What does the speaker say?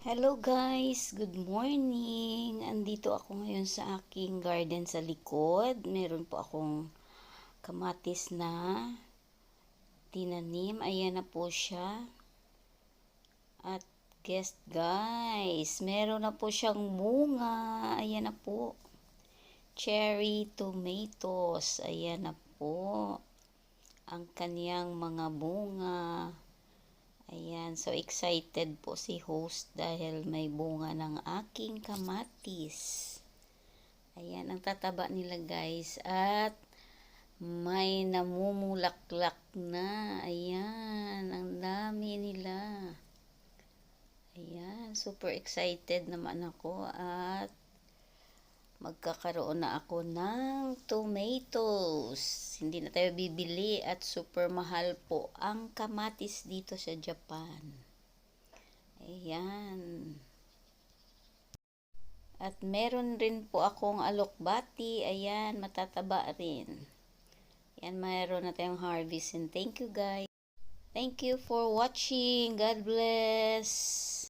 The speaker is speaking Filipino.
Hello guys, good morning. Andito ako ngayon sa aking garden sa likod. Meron po akong kamatis na tinanim. Ayan na po siya. At guess guys, meron na po siyang bunga. Ayan na po. Cherry tomatoes. Ayan na po. Ang kaniyang mga bunga. Ayan, so excited po si host dahil may bunga ng aking kamatis. Ayan, ang tataba nila guys. At may namumulaklak na. Ayan, ang dami nila. Ayan, super excited naman ako at magkakaroon na ako ng tomatoes. Hindi na tayo bibili at super mahal po ang kamatis dito sa Japan. Ayan. At meron rin po akong alokbati. Ayan, matataba rin. Ayan, mayroon na tayong harvest. And thank you guys. Thank you for watching. God bless.